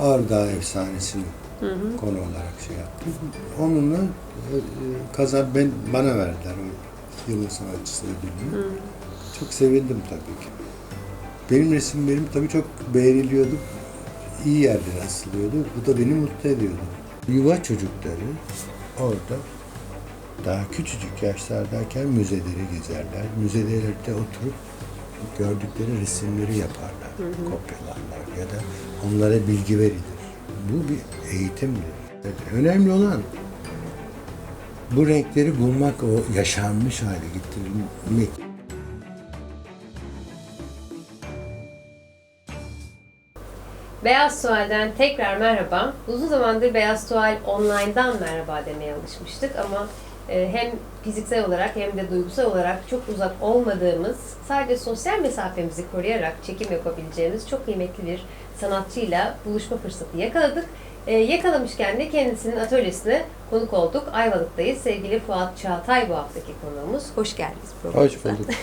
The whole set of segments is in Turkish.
Ağrı Dağı Efsanesi'ni Hı hı. konu olarak şey yaptım. Onunla e, e, kazan ben bana verdiler o yılın sanatçısı ödülünü. Hı. Çok sevindim tabii ki. Benim resimlerim tabii çok beğeniliyordu. İyi yerlere asılıyordu. Bu da beni mutlu ediyordu. Yuva çocukları orada daha küçücük yaşlardayken müzeleri gezerler. Müzelerde oturup gördükleri resimleri yaparlar, kopyalarlar ya da onlara bilgi verilir. Bu bir eğitimdir. Evet, Önemli olan bu renkleri bulmak, o yaşanmış hale getirmek. Beyaz Tuval'den tekrar merhaba. Uzun zamandır Beyaz Tuval online'dan merhaba demeye alışmıştık ama hem fiziksel olarak hem de duygusal olarak çok uzak olmadığımız, sadece sosyal mesafemizi koruyarak çekim yapabileceğimiz çok kıymetli bir sanatçıyla buluşma fırsatı yakaladık. E, yakalamışken de kendisinin atölyesine konuk olduk. Ayvalık'tayız. Sevgili Fuat Çağatay bu haftaki konuğumuz. Hoş geldiniz programımıza. Hoş bulduk.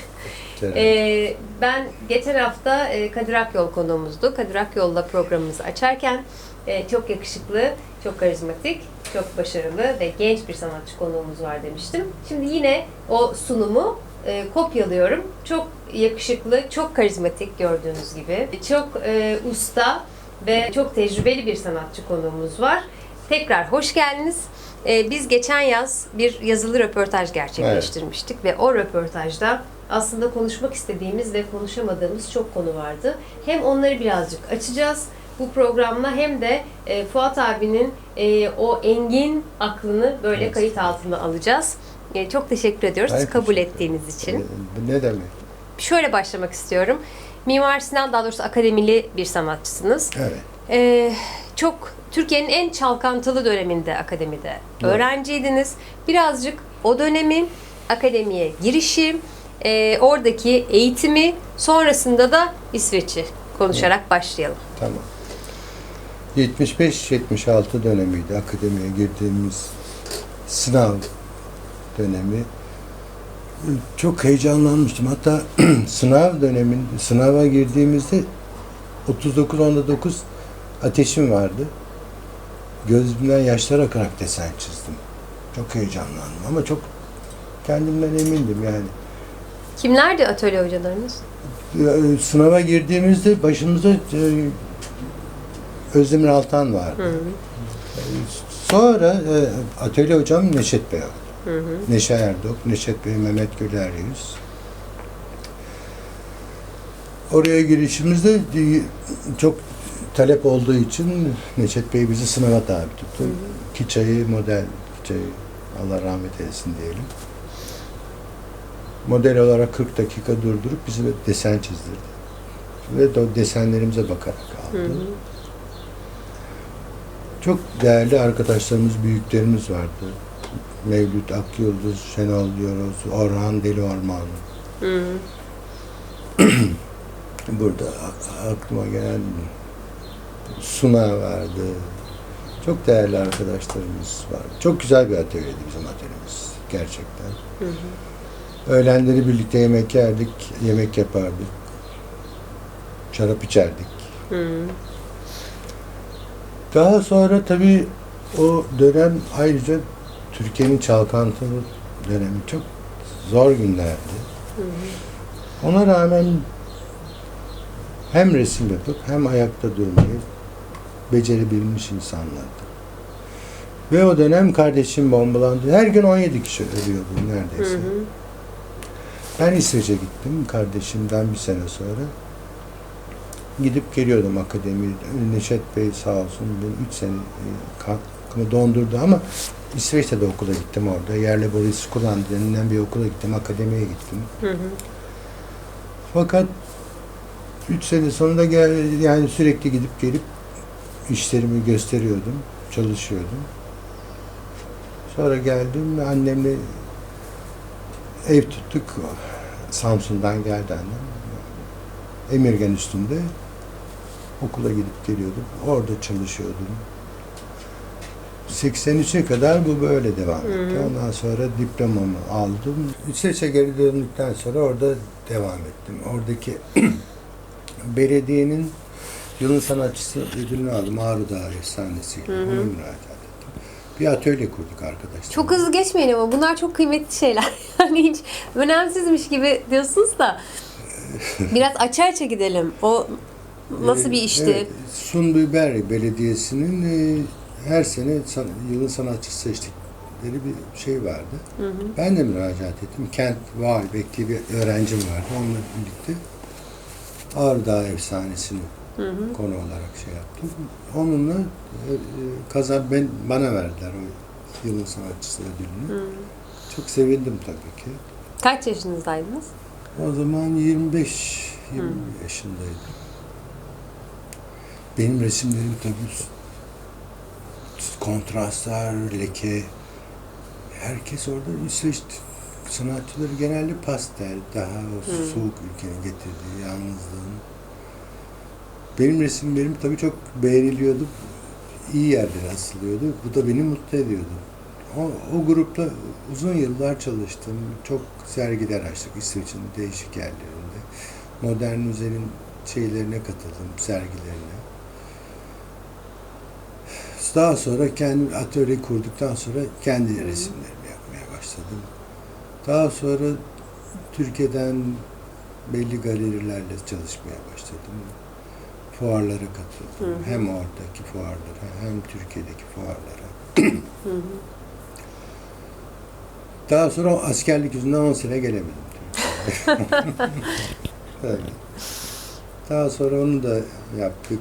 Ee, ben geçen hafta e, Kadir Akyol konuğumuzdu. Kadir Akyol'la programımızı açarken e, çok yakışıklı, çok karizmatik, çok başarılı ve genç bir sanatçı konuğumuz var demiştim. Şimdi yine o sunumu e, kopyalıyorum. Çok yakışıklı, çok karizmatik gördüğünüz gibi. Çok e, usta ve çok tecrübeli bir sanatçı konuğumuz var. Tekrar hoş geldiniz. Ee, biz geçen yaz bir yazılı röportaj gerçekleştirmiştik ve o röportajda aslında konuşmak istediğimiz ve konuşamadığımız çok konu vardı. Hem onları birazcık açacağız bu programla hem de e, Fuat abinin e, o engin aklını böyle Evet. kayıt altına alacağız. E, çok teşekkür ediyoruz Hayır, kabul teşekkür ettiğiniz için. Bu ne demek? Şöyle başlamak istiyorum. Mimar Sinan daha doğrusu akademili bir sanatçısınız. Evet. Ee, çok Türkiye'nin en çalkantılı döneminde akademide Evet. öğrenciydiniz. Birazcık o dönemin akademiye girişi, e, oradaki eğitimi, sonrasında da İsveç'i konuşarak başlayalım. Tamam. 75-76 dönemiydi akademiye girdiğimiz sınav dönemi. Çok heyecanlanmıştım. Hatta sınav dönemin sınava girdiğimizde 39 19 ateşim vardı. Gözümden yaşlar akarak desen çizdim. Çok heyecanlandım ama çok kendimden emindim yani. Kimlerdi atölye hocalarınız? Ee, Sınava girdiğimizde başımızda e, Özdemir Altan vardı. Hı Sonra e, atölye hocam Neşet Bey oldu. hı. hı. Neşe Erdok, Neşet Bey, Mehmet Güler Yüz. Oraya girişimizde e, çok talep olduğu için Neşet Bey bizi sınava tabi tuttu. Kiçayı model, Kiçayı Allah rahmet eylesin diyelim. Model olarak 40 dakika durdurup bizi desen çizdirdi. Ve desenlerimize bakarak aldı. Hı hı. Değerli arkadaşlarımız, büyüklerimiz vardı. Mevlüt Akyıldız, Şenol Diyoruz, Orhan Deli Orman. Burada aklıma gelen Suna vardı. Çok değerli arkadaşlarımız var. Çok güzel bir atölyeydi bizim atölyemiz. Gerçekten. Hı. Öğlenleri birlikte yemek yerdik, yemek yapardık. Şarap içerdik. Hı. Daha sonra tabii o dönem ayrıca Türkiye'nin çalkantılı dönemi çok zor günlerdi. Hı hı. Ona rağmen hem resim yapıp hem ayakta durmayı becerebilmiş insanlardı. Ve o dönem kardeşim bombalandı. Her gün 17 kişi ölüyordu Hı neredeyse. hı. Ben İsveç'e gittim kardeşimden bir sene sonra. Gidip geliyordum akademiye. Neşet Bey sağ olsun beni 3 sene e, katkımı dondurdu ama İsveç'te de okula gittim orada. Yerle Boris Kulan denilen bir okula gittim. Akademiye gittim. Hı hı. Fakat 3 sene sonunda gel, yani sürekli gidip gelip işlerimi gösteriyordum. Çalışıyordum. Sonra geldim ve annemle ev tuttuk. Samsun'dan geldi annem. Emirgan üstünde okula gidip geliyordum. Orada çalışıyordum. 83'e kadar bu böyle devam etti. Hı hı. Ondan sonra diplomamı aldım. İsveç'e geri döndükten sonra orada devam ettim. Oradaki belediyenin Yılın sanatçısı ödülünü aldım. Ağrı Dağı efsanesiyle. Ona müracaat ettim. Bir atölye kurduk arkadaşlar. Çok hızlı geçmeyin ama bunlar çok kıymetli şeyler. Yani hiç önemsizmiş gibi diyorsunuz da. Biraz açarça gidelim. O nasıl bir işti? Evet, Sunbiberi Belediyesi'nin e, her sene san- yılın sanatçısı seçtikleri bir şey vardı. Ben de müracaat ettim. Kent Vahal Bekli bir öğrencim vardı. Onunla birlikte Ağrı efsanesini konu olarak şey yaptım. Onunla e, e, kazan ben bana verdiler o yılın sanatçısı ödülünü. Çok sevindim tabii ki. Kaç yaşınızdaydınız? O zaman 25 20 yaşındaydım. Benim resimlerim tabii kontrastlar, leke. Herkes orada İsveç sanatçıları genelde pastel, daha o soğuk ülkenin getirdiği yalnızlığın. Benim resimlerim tabii çok beğeniliyordu. İyi yerlere asılıyordu. Bu da beni mutlu ediyordu. O, o grupta uzun yıllar çalıştım. Çok sergiler açtık İsveç'in değişik yerlerinde. Modern müzenin şeylerine katıldım, sergilerine. Daha sonra kendi atölye kurduktan sonra kendi resimlerimi yapmaya başladım. Daha sonra Türkiye'den belli galerilerle çalışmaya başladım. Fuarlara katıldım. Hem oradaki fuarlara hem Türkiye'deki fuarlara. Daha sonra askerlik yüzünden 10 sene gelemedim. Tabii. Daha sonra onu da yaptık.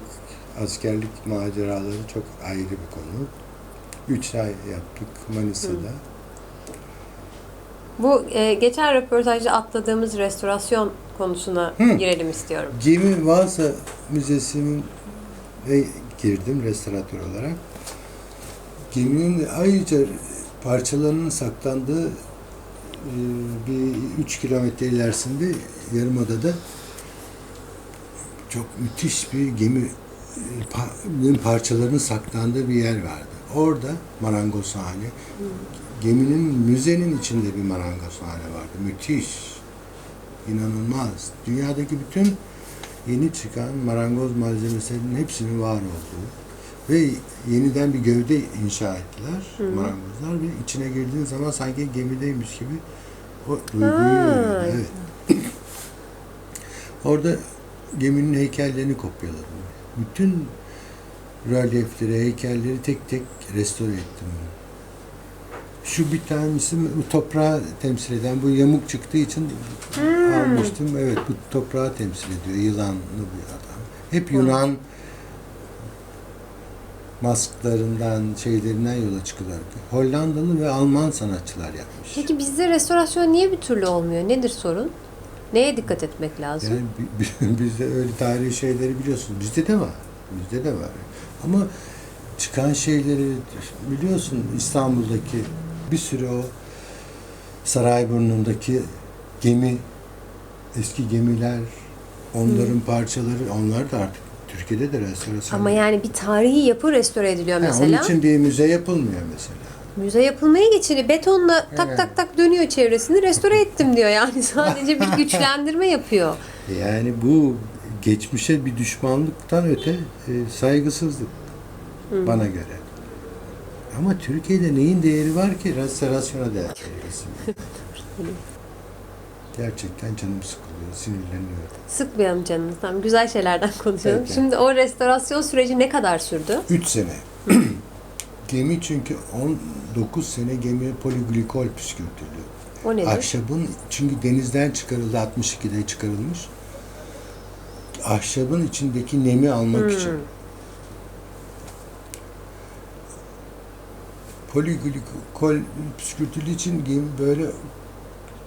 Askerlik maceraları çok ayrı bir konu. Üç ay yaptık Manisa'da. Bu e, geçen röportajda atladığımız restorasyon konusuna Hı. girelim istiyorum. Gemi Vasa Müzesi'nin ve girdim restoratör olarak. Geminin ayrıca parçalarının saklandığı e, bir 3 kilometre ilerisinde Yarımada'da çok müthiş bir gemi parçalarının saklandığı bir yer vardı. Orada marangozhane, geminin müzenin içinde bir marangozhane vardı. Müthiş, inanılmaz. Dünyadaki bütün yeni çıkan marangoz malzemeslerinin hepsinin var olduğu ve yeniden bir gövde inşa ettiler marangozlar ve içine girdiğin zaman sanki gemideymiş gibi o duyguyu Ha. evet. Orada geminin heykellerini kopyaladım. Bütün rölyefleri, heykelleri tek tek restore ettim. Şu bir tanesi bu toprağı temsil eden, bu yamuk çıktığı için almıştım. Evet, bu toprağı temsil ediyor. Yılanlı bir adam. Hep Yunan masklarından, şeylerinden yola çıkıyorlar. Hollandalı ve Alman sanatçılar yapmış. Peki bizde restorasyon niye bir türlü olmuyor? Nedir sorun? Neye dikkat etmek lazım? Yani bi- bi- bizde öyle tarihi şeyleri biliyorsunuz. Bizde de var. Bizde de var. Ama çıkan şeyleri biliyorsun İstanbul'daki bir sürü o Sarayburnu'ndaki gemi, eski gemiler, onların parçaları, onlar da artık Türkiye'de de restorasyon. Ama yani bir tarihi yapı restore ediliyor Ha, mesela. Onun için bir müze yapılmıyor mesela. Müze yapılmaya geçili betonla tak Evet. tak tak dönüyor çevresini restore ettim diyor yani sadece bir güçlendirme yapıyor. Yani bu geçmişe bir düşmanlıktan öte e, saygısızlık bana göre. Ama Türkiye'de neyin değeri var ki restorasyona değer verilsin. Gerçekten canım sıkılıyor, sinirleniyorum. Sıkmayalım canınızdan güzel şeylerden konuşalım. Peki. Şimdi o restorasyon süreci ne kadar sürdü? Üç sene. Gemi çünkü 19 sene gemiye poliglikol püskürtülüyor. O nedir? Ahşabın çünkü denizden çıkarıldı 62'de çıkarılmış. Ahşabın içindeki nemi almak için. Poliglikol püskürtüldüğü için gemi böyle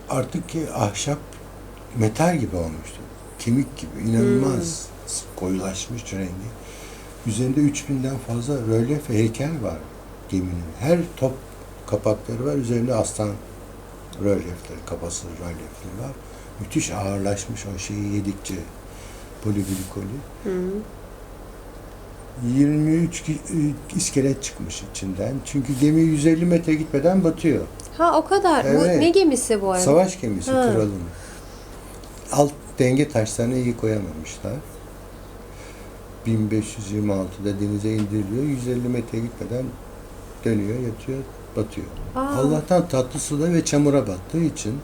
artık ki ahşap metal gibi olmuştu. Kemik gibi inanılmaz koyulaşmış rengi. Üzerinde 3000'den fazla rölyef ve heykel var geminin. Her top kapakları var. Üzerinde aslan rölyefleri, kafası rölyefleri var. Müthiş ağırlaşmış o şeyi yedikçe poliglikolü. Hı. 23 ki- e, iskelet çıkmış içinden. Çünkü gemi 150 metre gitmeden batıyor. Ha o kadar. Bu Evet. ne gemisi bu arada? Savaş gemisi Ha. kralın. Alt denge taşlarını iyi koyamamışlar. 1526'da denize indiriliyor. 150 metre gitmeden dönüyor, yatıyor, batıyor. Aa. Allah'tan tatlı suda ve çamura battığı için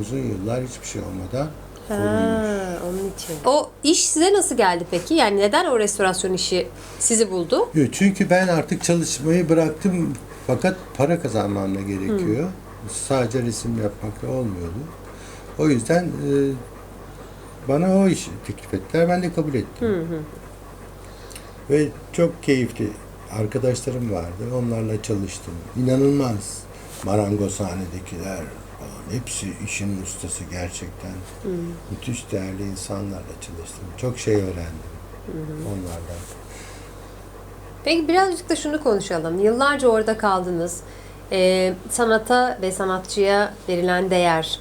uzun yıllar hiçbir şey olmadan korunmuş. Ha, onun için. O iş size nasıl geldi peki? Yani neden o restorasyon işi sizi buldu? Yok, Çünkü ben artık çalışmayı bıraktım fakat para kazanmam da gerekiyor. Sadece resim yapmakla olmuyordu. O yüzden e, bana o işi teklif ettiler. Ben de kabul ettim. Hı hı. Ve çok keyifli arkadaşlarım vardı. Onlarla çalıştım. İnanılmaz marangozhanedekiler falan. Hepsi işin ustası gerçekten. Müthiş değerli insanlarla çalıştım. Çok şey öğrendim onlardan. Peki birazcık da şunu konuşalım. Yıllarca orada kaldınız. Ee, sanata ve sanatçıya verilen değer,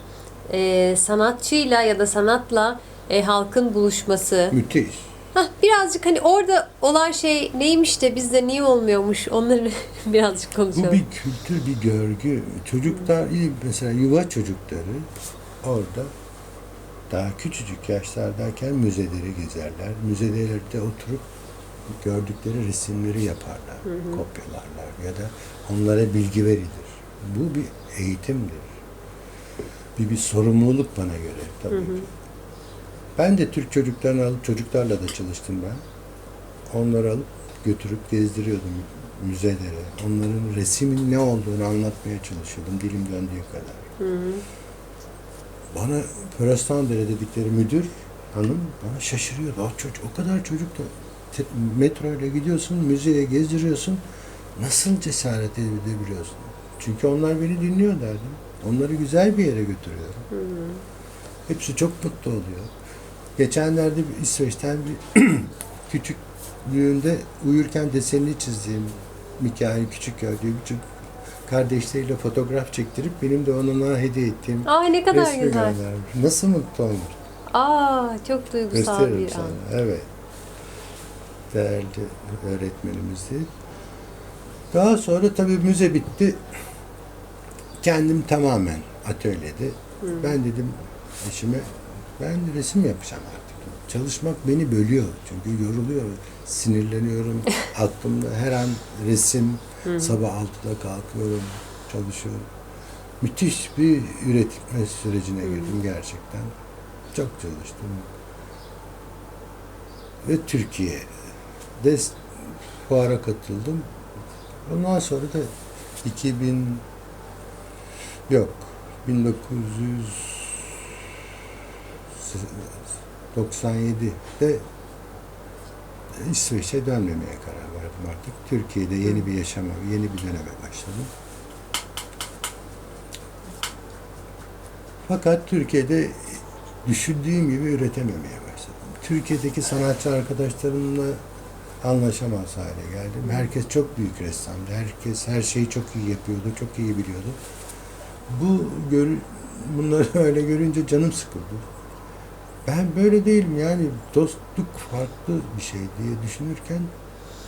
ee, sanatçıyla ya da sanatla e, halkın buluşması. Müthiş. Hah, birazcık hani orada olan şey neymiş de bizde niye olmuyormuş onları birazcık Bu konuşalım. bir kültür, bir görgü. Çocuklar, mesela yuva çocukları orada daha küçücük yaşlardayken müzeleri gezerler. Müzelerde oturup gördükleri resimleri yaparlar, kopyalarlar ya da onlara bilgi verilir. Bu bir eğitimdir. Bir, bir sorumluluk bana göre tabii ki. Ben de Türk çocuklarını alıp çocuklarla da çalıştım ben. Onları alıp götürüp gezdiriyordum müzelere. Onların resmin ne olduğunu anlatmaya çalışıyordum dilim döndüğü kadar. Bana Pörestandere dedikleri müdür hanım bana şaşırıyordu. O, çocuk, o kadar çocuk da metro ile gidiyorsun, müzeye gezdiriyorsun. Nasıl cesaret edebiliyorsun? Çünkü onlar beni dinliyor derdim. Onları güzel bir yere götürüyorum. Hepsi çok mutlu oluyor. Geçenlerde bir İsveç'ten bir küçüklüğünde uyurken desenini çizdiğim Mikail Küçükköy diye bir çocuk kardeşleriyle fotoğraf çektirip benim de onunla hediye ettiğim Ay ne kadar resmi güzel. göndermiş. Nasıl mutlu olur? Aa çok duygusal Gösteririm bir sana. an. Evet. Değerli öğretmenimizdi. Daha sonra tabii müze bitti. Kendim tamamen atölyede. Ben dedim eşime ben resim yapacağım artık. Çalışmak beni bölüyor. Çünkü yoruluyor. Sinirleniyorum. Aklımda her an resim. Sabah 6'da kalkıyorum. Çalışıyorum. Müthiş bir üretme sürecine girdim gerçekten. Çok çalıştım. Ve Türkiye'de fuara katıldım. Ondan sonra da 2000 yok 1997'de İsveç'e dönmemeye karar verdim artık. Türkiye'de yeni bir yaşama, yeni bir döneme başladım. Fakat Türkiye'de düşündüğüm gibi üretememeye başladım. Türkiye'deki sanatçı arkadaşlarımla anlaşamaz hale geldim. Herkes çok büyük ressamdı. Herkes her şeyi çok iyi yapıyordu, çok iyi biliyordu. Bu gör, bunları öyle görünce canım sıkıldı. Ben böyle değilim yani dostluk farklı bir şey diye düşünürken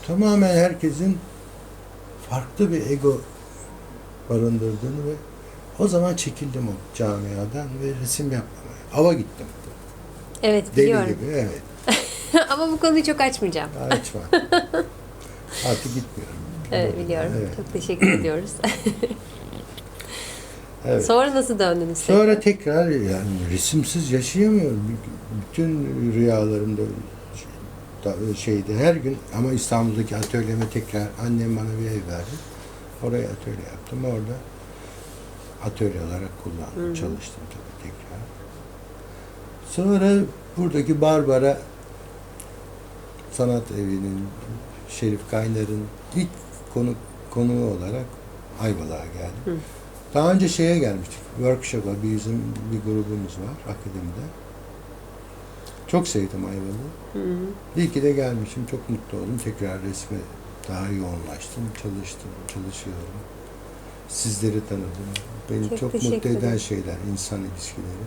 tamamen herkesin farklı bir ego barındırdığını ve o zaman çekildim o camiadan ve resim yapmamaya. Ava gittim. Evet Deli biliyorum. gibi evet. Ama bu konuyu çok açmayacağım. Açma. Artık gitmiyorum. Evet biliyorum. Evet. Çok teşekkür ediyoruz. Evet. Sonra nasıl döndünüz? Sonra tekrar yani resimsiz yaşayamıyorum. Bütün rüyalarımda da- şeydi her gün ama İstanbul'daki atölyeme tekrar annem bana bir ev verdi. Oraya atölye yaptım. Orada atölye olarak kullandım. Çalıştım tabii tekrar. Sonra buradaki Barbara Sanat Evi'nin Şerif Kaynar'ın ilk konu konuğu olarak Ayvalık'a geldim. Hı. Daha önce şeye gelmiştik. Workshop'a bir bizim bir grubumuz var akademide. Çok sevdim Ayvalık'ı. İyi ki de gelmişim. Çok mutlu oldum. Tekrar resme daha yoğunlaştım. Çalıştım, çalışıyorum. Sizleri tanıdım. Beni Çok çok, mutlu eden şeyler, insan ilişkileri.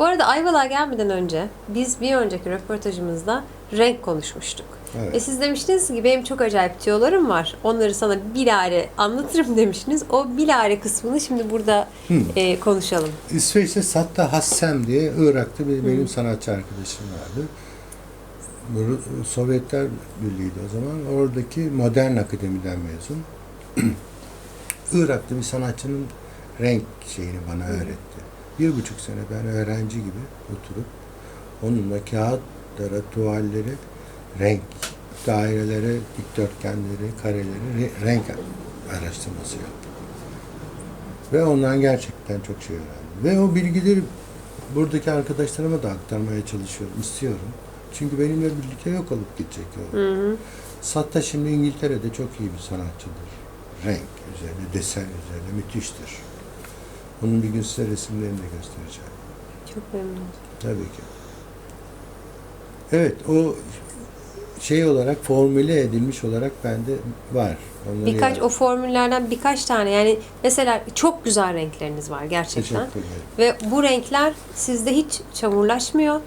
Bu arada Ayvalık'a gelmeden önce biz bir önceki röportajımızda renk konuşmuştuk. Evet. E siz demiştiniz ki benim çok acayip tüyolarım var. Onları sana bilare anlatırım demiştiniz. O bilare kısmını şimdi burada Hı. e, konuşalım. İsveç'te Satta Hassem diye Irak'ta bir benim sanatçı arkadaşım vardı. Sovyetler Birliği'ydi o zaman. Oradaki modern akademiden mezun. Irak'ta bir sanatçının renk şeyini bana öğretti. Bir buçuk sene ben öğrenci gibi oturup onunla kağıtlara, tuvalleri, renk daireleri, dikdörtgenleri, kareleri, re- renk araştırması yaptım. Ve ondan gerçekten çok şey öğrendim. Ve o bilgileri buradaki arkadaşlarıma da aktarmaya çalışıyorum, istiyorum. Çünkü benimle birlikte yok olup gidecek o. Hı hı. Satta şimdi İngiltere'de çok iyi bir sanatçıdır. Renk üzerine, desen üzerine müthiştir. Onun bir gün size resimlerini de göstereceğim. Çok memnun. Tabii ki. Evet, o şey olarak formüle edilmiş olarak bende var. Onları Birkaç yap- o formüllerden birkaç tane yani mesela çok güzel renkleriniz var gerçekten. Ve bu renkler sizde hiç çamurlaşmıyor.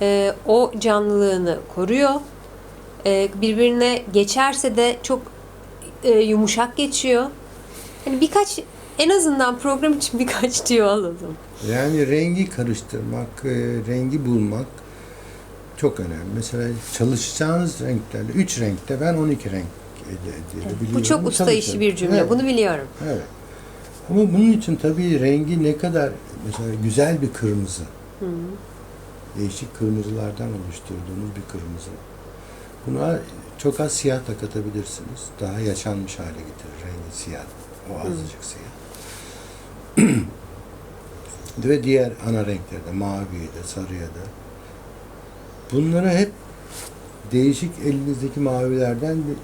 Ee, o canlılığını koruyor. Ee, birbirine geçerse de çok e, yumuşak geçiyor. Hani birkaç en azından program için birkaç tüyo alalım. Yani rengi karıştırmak, e, rengi bulmak çok önemli. Mesela çalışacağınız renklerle, üç renkte ben 12 renk edebiliyorum. Bu çok usta işi bir cümle. Evet. Bunu biliyorum. Evet. Ama bunun için tabii rengi ne kadar mesela güzel bir kırmızı. Hı. Değişik kırmızılardan oluşturduğunuz bir kırmızı. Buna çok az siyah da katabilirsiniz. Daha yaşanmış hale getirir rengi siyah. O azıcık siyah. Ve diğer ana renklerde maviye de sarıya da. Bunları hep değişik elinizdeki mavilerden bir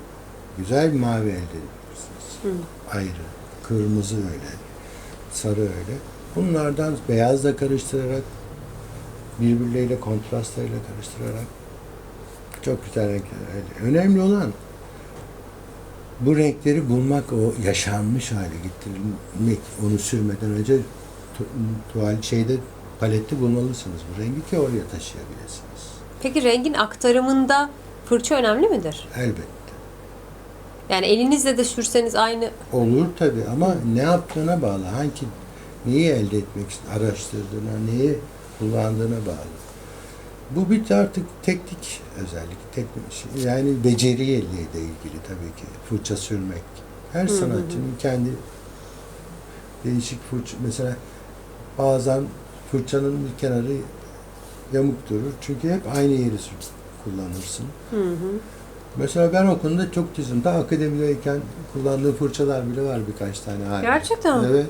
güzel bir mavi elde edebilirsiniz Hı. ayrı. Kırmızı öyle. Sarı öyle. Bunlardan beyazla karıştırarak birbirleriyle kontrastlarıyla karıştırarak çok güzel renkler elde. Önemli olan bu renkleri bulmak, o yaşanmış hale getirilmek, onu sürmeden önce tu- tuval şeyde palette bulmalısınız bu rengi ki oraya taşıyabilirsiniz. Peki rengin aktarımında fırça önemli midir? Elbette. Yani elinizle de sürseniz aynı Olur tabi ama ne yaptığına bağlı. Hangi neyi elde etmek için araştırdığına, neyi kullandığına bağlı. Bu bir artık teknik özellik. Teknik, şey. yani beceriyle de ilgili tabii ki. Fırça sürmek. Her sanatçının kendi değişik fırça. Mesela bazen fırçanın bir kenarı yamuk durur. Çünkü hep aynı yeri kullanırsın. Hı hı. Mesela ben o konuda çok tizim. Daha akademideyken kullandığım fırçalar bile var birkaç tane hala. Gerçekten mi? Evet.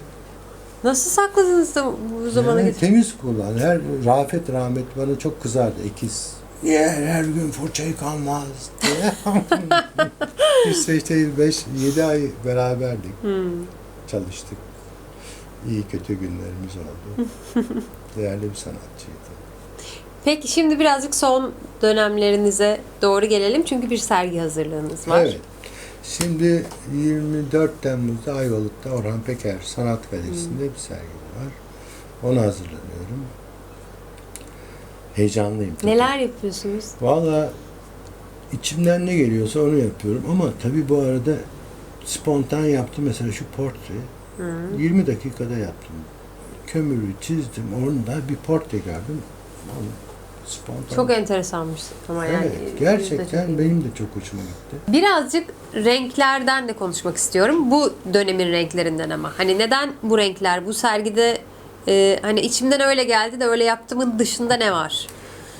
Nasıl sakladınız da bu zamana Yani temiz kullan. Her Rafet rahmet bana çok kızardı ikiz. Niye her gün fırça yıkanmaz diye. Biz işte 5 7 ay beraberdik. Hmm. Çalıştık. İyi kötü günlerimiz oldu. Değerli bir sanatçıydı. Peki şimdi birazcık son dönemlerinize doğru gelelim. Çünkü bir sergi hazırlığınız var. Evet. Şimdi 24 Temmuz'da Ayvalık'ta Orhan Peker Sanat Galerisi'nde bir sergi var. Ona hazırlanıyorum. Heyecanlıyım. tabii. Neler yapıyorsunuz? Valla içimden ne geliyorsa onu yapıyorum ama tabii bu arada spontan yaptım mesela şu portre Hı. 20 dakikada yaptım. Kömürü çizdim, orada bir portre gördüm. Spontan. Çok enteresanmış ama yani. evet, çok gerçekten benim de çok hoşuma gitti. Birazcık renklerden de konuşmak istiyorum. Bu dönemin renklerinden ama. Hani neden bu renkler? Bu sergide e, hani içimden öyle geldi de öyle yaptığımın dışında ne var?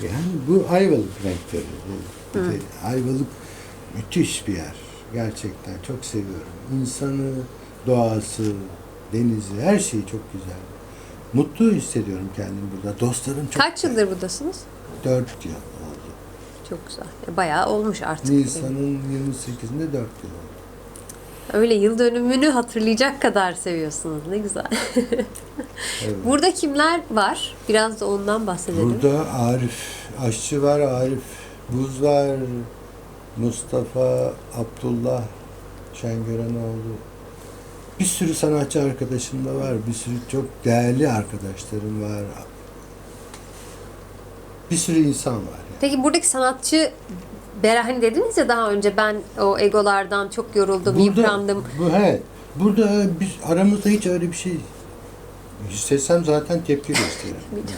Yani bu Ayvalık renkleri. De Ayvalık müthiş bir yer. Gerçekten çok seviyorum. İnsanı, doğası, denizi, her şeyi çok güzel. Mutlu hissediyorum kendimi burada. Dostlarım çok... Kaç yıldır buradasınız? Dört yıl oldu. Çok güzel. E, Bayağı olmuş artık. Nisan'ın 28'inde dört yıl oldu. Öyle yıl dönümünü hatırlayacak kadar seviyorsunuz. Ne güzel. Evet. Burada kimler var? Biraz da ondan bahsedelim. Burada Arif Aşçı var, Arif Buz var, Mustafa, Abdullah Şengörenoğlu. Bir sürü sanatçı arkadaşım da var. Bir sürü çok değerli arkadaşlarım var. Bir sürü insan var. Yani. Peki buradaki sanatçı Bera hani dediniz ya daha önce ben o egolardan çok yoruldum, yıprandım. Bu, evet. Burada biz aramızda hiç öyle bir şey hissetsem zaten tepki gösteririm. Yani.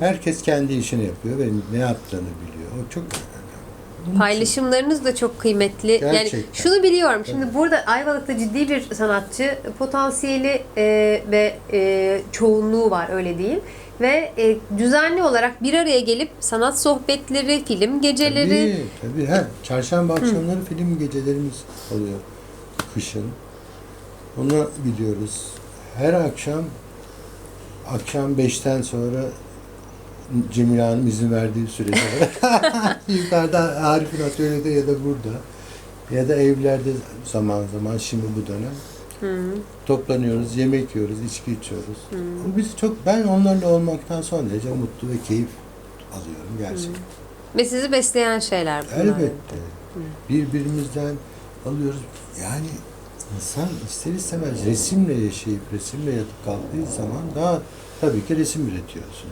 Herkes kendi işini yapıyor ve ne yaptığını biliyor. O çok önemli. Paylaşımlarınız da çok kıymetli. Yani Gerçekten. şunu biliyorum. Şimdi burada Ayvalık'ta ciddi bir sanatçı potansiyeli e, ve e, çoğunluğu var öyle diyeyim. Ve e, düzenli olarak bir araya gelip sanat sohbetleri, film geceleri Tabii, tabii. Ha, çarşamba akşamları film gecelerimiz oluyor kışın. Onu biliyoruz. Her akşam akşam 5'ten sonra Cemile Hanım izin verdiği sürece yukarıda Arif'in atölyede ya da burada ya da evlerde zaman zaman şimdi bu dönem toplanıyoruz, yemek yiyoruz, içki içiyoruz. O Biz çok ben onlarla olmaktan son derece mutlu ve keyif alıyorum gerçekten. ve sizi besleyen şeyler bunlar. Elbette. Birbirimizden alıyoruz. Yani insan ister istemez resimle yaşayıp resimle yatıp kalktığı zaman daha tabii ki resim üretiyorsun.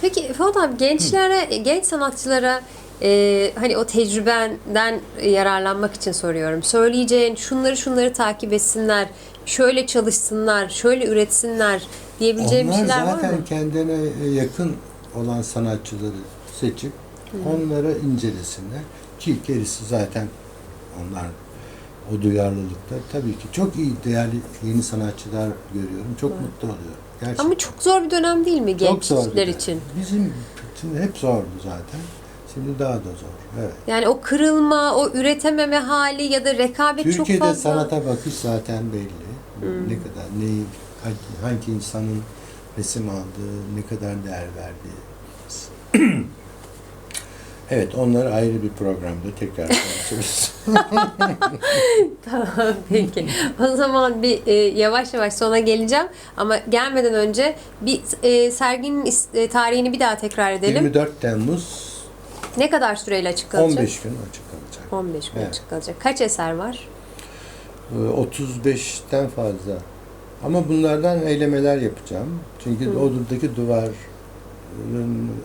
Peki Fuat abi gençlere, genç sanatçılara e, hani o tecrübenden yararlanmak için soruyorum. Söyleyeceğin şunları şunları takip etsinler, şöyle çalışsınlar, şöyle üretsinler diyebileceğim Onlar şeyler var zaten mı? kendine yakın olan sanatçıları seçip onlara incelesinler. Ki gerisi zaten onlar o duyarlılıkta tabii ki çok iyi değerli yeni sanatçılar görüyorum. Çok mutlu oluyorum. Gerçekten. Ama çok zor bir dönem değil mi gençler için? Bizim için hep zordu zaten. Şimdi daha da zor. Evet. Yani o kırılma, o üretememe hali ya da rekabet çok Türkiye'de fazla. sanata bakış zaten belli. Ne kadar, neyi, hangi, insanın resim aldığı, ne kadar değer verdiği. evet, onları ayrı bir programda tekrar konuşuruz. Tamam peki. O zaman bir e, yavaş yavaş sona geleceğim. Ama gelmeden önce bir e, serginin e, tarihini bir daha tekrar edelim. 24 Temmuz Ne kadar süreyle açık kalacak? 15 gün açık kalacak. 15 gün Evet. açık kalacak. Kaç eser var? Ee, 35'ten fazla. Ama bunlardan eylemeler yapacağım. Çünkü odurdaki duvarın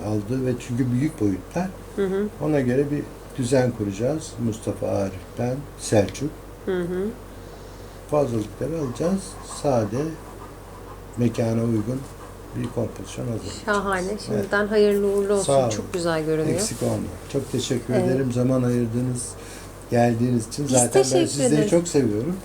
aldığı ve çünkü büyük boyutlar. Hı hı. Ona göre bir düzen kuracağız. Mustafa Arif, ben, Selçuk. Hı hı. Fazlalıkları alacağız. Sade, mekana uygun bir kompozisyon hazırlayacağız. Şahane. Evet. Şimdiden hayırlı uğurlu olsun. Sağ olun. Çok güzel görünüyor. Eksik olma. Çok teşekkür Evet. ederim. Zaman ayırdığınız, geldiğiniz için. Biz Zaten ben sizleri ederiz. çok seviyorum.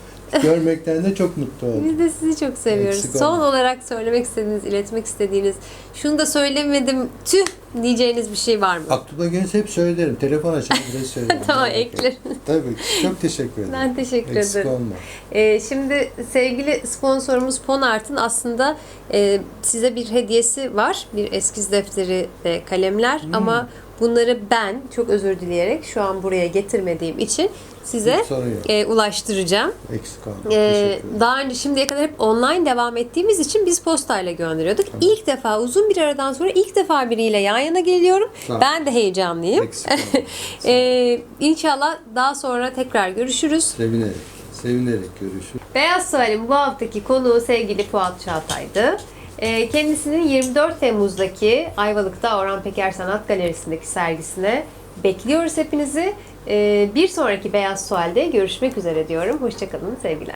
Görmekten de çok mutlu oldum. Biz de sizi çok seviyoruz. Eksik Son olma. olarak söylemek istediğiniz, iletmek istediğiniz, şunu da söylemedim, tüh diyeceğiniz bir şey var mı? Aklıma gelirse hep söylerim. Telefon açar bile söylerim. Tamam eklerim. Tabii. Çok teşekkür ederim. Ben teşekkür Eksik ederim. olma. Ee, şimdi sevgili sponsorumuz Ponart'ın aslında e, size bir hediyesi var. Bir eskiz defteri ve kalemler Hmm. ama bunları ben çok özür dileyerek şu an buraya getirmediğim için size e, ulaştıracağım. Eksik olma. Ee, teşekkür ederim. daha önce şimdiye kadar hep online devam ettiğimiz için biz postayla gönderiyorduk. İlk defa uzun bir aradan sonra ilk defa biriyle yan yana geliyorum. Tamam. Ben de heyecanlıyım. Ee, inşallah daha sonra tekrar görüşürüz. Sevinerek. Sevinerek görüşürüz. Beyaz Sual'in bu haftaki konuğu sevgili Fuat Çağatay'dı. Ee, Kendisinin 24 Temmuz'daki Ayvalık'ta Orhan Peker Sanat Galerisi'ndeki sergisine bekliyoruz hepinizi. Ee, Bir sonraki Beyaz Sual'de görüşmek üzere diyorum. Hoşçakalın sevgiler.